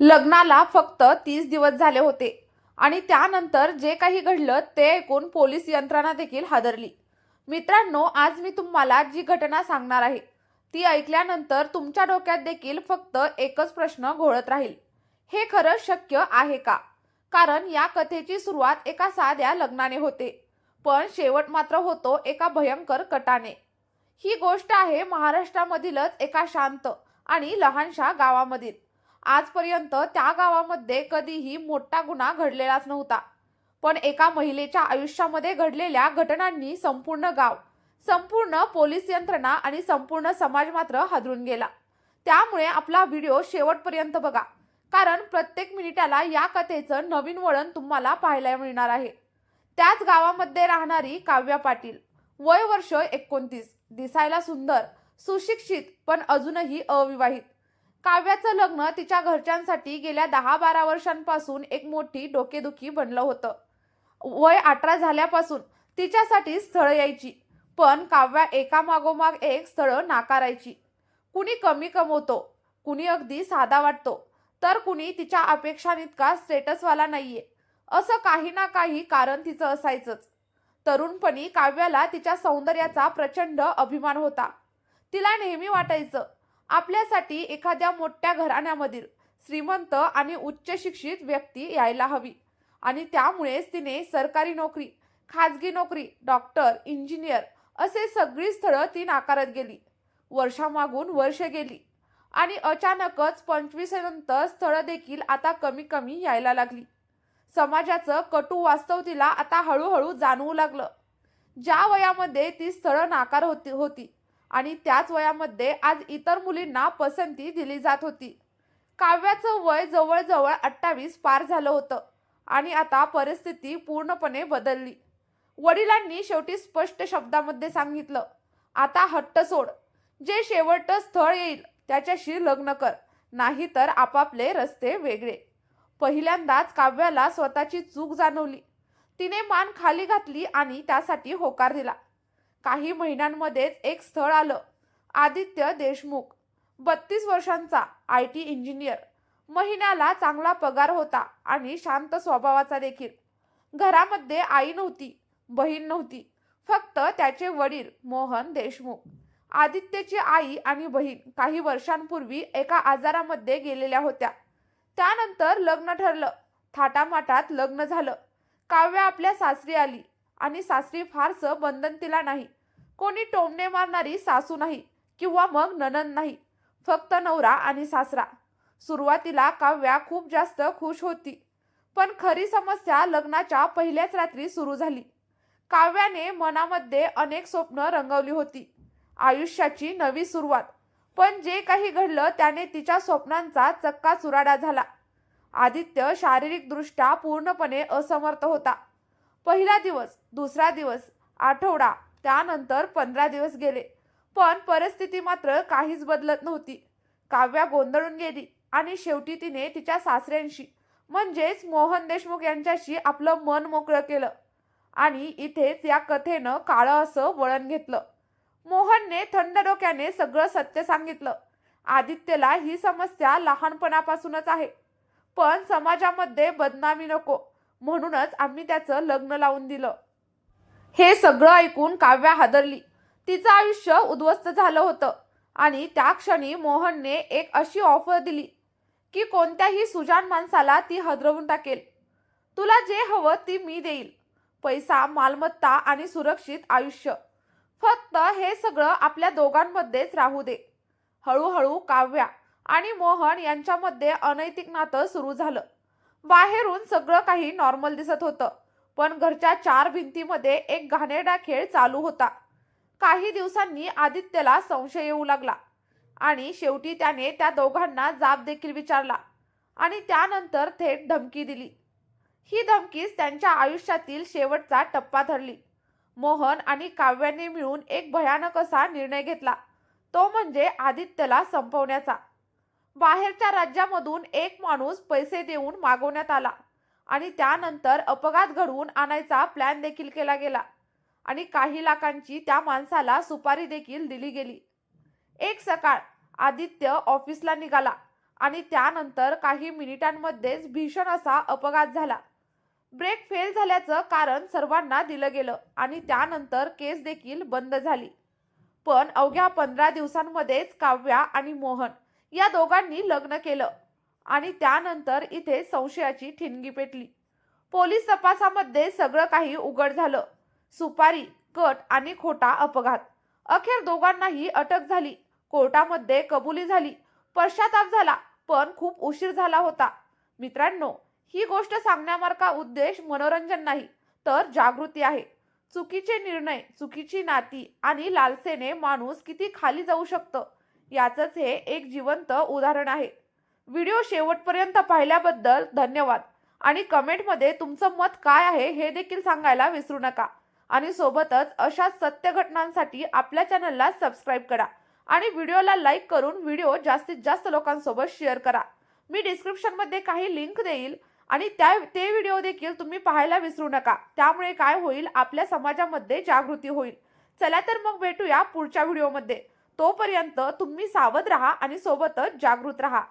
लग्नाला फक्त तीस दिवस झाले होते. आणि त्यानंतर जे काही घडलं ते ऐकून पोलीस यंत्रणा देखील हादरली. मित्रांनो आज मी तुम्हाला जी घटना सांगणार आहे ती ऐकल्यानंतर तुमच्या डोक्यात देखील फक्त एकच प्रश्न घोळत राहील. हे खरं शक्य आहे का? कारण या कथेची सुरुवात एका साध्या लग्नाने होते पण शेवट मात्र होतो एका भयंकर कटाने. ही गोष्ट आहे महाराष्ट्रामधीलच एका शांत आणि लहानशा गावामधील. आजपर्यंत त्या गावामध्ये कधीही मोठा गुन्हा घडलेलाच नव्हता. पण एका महिलेच्या आयुष्यामध्ये घडलेल्या घटनांनी संपूर्ण गाव संपूर्ण पोलीस यंत्रणा आणि संपूर्ण समाज मात्र हादरून गेला. त्यामुळे आपला व्हिडिओ शेवटपर्यंत बघा. कारण प्रत्येक मिनिटाला या कथेचं नवीन वळण तुम्हाला पाहायला मिळणार आहे. त्याच गावामध्ये राहणारी काव्या पाटील वय वर्ष एकोणतीस दिसायला सुंदर सुशिक्षित पण अजूनही अविवाहित. काव्याचं लग्न तिच्या घरच्यांसाठी गेल्या दहा बारा वर्षांपासून एक मोठी डोकेदुखी बनलं होतं. वय अठरा झाल्यापासून तिच्यासाठी स्थळं यायची पण काव्या एकामागोमाग एक स्थळं नाकारायची. कुणी कमी कमवतो कुणी अगदी साधा वाटतो तर कुणी तिच्या अपेक्षांइतका स्टेटसवाला नाहीये. असं काही ना काही कारण तिचं असायचंच. तरुणपणी काव्याला तिच्या सौंदर्याचा प्रचंड अभिमान होता. तिला नेहमी वाटायचं आपल्यासाठी एखाद्या मोठ्या घराण्यामधील श्रीमंत आणि उच्च शिक्षित व्यक्ती यायला हवी. आणि त्यामुळेच तिने सरकारी नोकरी खाजगी नोकरी डॉक्टर इंजिनियर असे सगळी स्थळं ती नाकारत गेली. वर्षामागून वर्ष गेली. आणि अचानकच पंचवीसनंतर स्थळं देखील आता कमी कमी यायला लागली. समाजाचं कटू वास्तव तिला आता हळूहळू जाणवू लागलं. ज्या वयामध्ये ती स्थळं नाकार होती होती आणि त्याच वयामध्ये आज इतर मुलींना पसंती दिली जात होती. काव्याचं वय जवळजवळ अठ्ठावीस पार झालं होतं आणि आता परिस्थिती पूर्णपणे बदलली. वडिलांनी शेवटी स्पष्ट शब्दामध्ये सांगितलं आता हट्ट सोड. जे शेवटचं स्थळ येईल त्याच्याशी लग्न कर नाहीतर आपापले रस्ते वेगळे. पहिल्यांदाच काव्याला स्वतःची चूक जाणवली. तिने मान खाली घातली आणि त्यासाठी होकार दिला. काही महिन्यांमध्येच एक स्थळ आलं. आदित्य देशमुख बत्तीस वर्षांचा आय टी इंजिनियर. महिन्याला चांगला पगार होता आणि शांत स्वभावाचा देखील. घरामध्ये आई नव्हती बहीण नव्हती फक्त त्याचे वडील मोहन देशमुख. आदित्यची आई आणि बहीण काही वर्षांपूर्वी एका आजारामध्ये गेलेल्या होत्या. त्यानंतर लग्न ठरलं. थाटामाटात लग्न झालं. काव्या आपल्या सासरी आली आणि सासरी फारसं बंधन तिला नाही. कोणी टोमणे मारणारी सासू नाही किंवा मग ननंद नाही. फक्त नवरा आणि सासरा. सुरुवातीला काव्या खूप जास्त खुश होती पण खरी समस्या लग्नाच्या पहिल्याच रात्री सुरू झाली. काव्याने मनामध्ये अनेक स्वप्न रंगवली होती. आयुष्याची नवी सुरुवात पण जे काही घडलं त्याने तिच्या स्वप्नांचा चक्का चुराडा झाला. आदित्य शारीरिकदृष्ट्या पूर्णपणे असमर्थ होता. पहिला दिवस दुसरा दिवस आठवडा त्यानंतर पंधरा दिवस गेले. पण परिस्थिती मात्र काहीच बदलत नव्हती. काव्या गोंधळून गेली आणि शेवटी तिने तिच्या सासऱ्यांशी म्हणजेच मोहन देशमुख यांच्याशी आपलं मन मोकळं केलं आणि इथेच या कथेनं काळं असं वळण घेतलं. मोहनने थंड डोक्याने सगळं सत्य सांगितलं. आदित्यला ही समस्या लहानपणापासूनच आहे. पण समाजामध्ये बदनामी नको म्हणूनच आम्ही त्याचं लग्न लावून दिलं. हे सगळं ऐकून काव्या हादरली. तिचं आयुष्य उद्ध्वस्त झालं होतं आणि त्या क्षणी मोहनने एक अशी ऑफर दिली की कोणत्याही सुजान माणसाला ती हदरवून टाकेल. तुला जे हवं ती मी देईल. पैसा मालमत्ता आणि सुरक्षित आयुष्य. फक्त हे सगळं आपल्या दोघांमध्येच राहू दे. हळूहळू काव्या आणि मोहन यांच्यामध्ये अनैतिक नातं सुरू झालं. बाहेरून सगळं काही नॉर्मल दिसत होतं. पण घरच्या चार भिंतीमध्ये एक घाणेरडा खेळ चालू होता. काही दिवसांनी आदित्यला संशय येऊ लागला आणि शेवटी त्याने त्या दोघांना जाब देखील विचारला आणि त्यानंतर थेट धमकी दिली. ही धमकीच त्यांच्या आयुष्यातील शेवटचा टप्पा ठरली मोहन आणि काव्याने मिळून एक भयानक असा निर्णय घेतला. तो म्हणजे आदित्यला संपवण्याचा. बाहेरच्या राज्यामधून एक माणूस पैसे देऊन मागवण्यात आला. आणि त्यानंतर अपघात घडवून आणायचा प्लॅन देखील केला गेला. आणि काही लाखांची त्या माणसाला सुपारी देखील दिली गेली. एक सकाळ आदित्य ऑफिसला निघाला आणि त्यानंतर काही मिनिटांमध्येच भीषण असा अपघात झाला. ब्रेक फेल झाल्याचं कारण सर्वांना दिलं गेलं आणि त्यानंतर केस देखील बंद झाली. पण अवघ्या पंधरा दिवसांमध्येच काव्या आणि मोहन या दोघांनी लग्न केलं. आणि त्यानंतर इथे संशयाची ठिणगी पेटली. पोलीस तपासामध्ये सगळं काही उघड झालं. सुपारी कट आणि खोटा अपघात. अखेर दोघांनाही अटक झाली. कोर्टामध्ये कबुली झाली. पश्चाताप झाला पण खूप उशीर झाला होता. मित्रांनो ही गोष्ट सांगण्यामारखा उद्देश मनोरंजन नाही तर जागृती आहे. चुकीचे निर्णय चुकीची नाती आणि लालसेने माणूस किती खाली जाऊ शकतं याचंच हे एक जिवंत उदाहरण आहे. व्हिडिओ शेवटपर्यंत पाहिल्याबद्दल धन्यवाद. आणि कमेंटमध्ये तुमचं मत काय आहे हे देखील सांगायला विसरू नका. आणि सोबतच अशा सत्य घटनांसाठी आपल्या चॅनलला सबस्क्राईब करा. आणि व्हिडिओला लाईक करून व्हिडिओ जास्तीत जास्त लोकांसोबत शेअर करा. मी डिस्क्रिप्शनमध्ये काही लिंक देईल आणि त्या ते व्हिडिओ देखील तुम्ही पाहायला विसरू नका. त्यामुळे काय होईल? आपल्या समाजामध्ये जागृती होईल. चला तर मग भेटूया पुढच्या व्हिडिओमध्ये. तोपर्यंत तुम्ही सावध राहा आणि सोबतच जागृत राहा.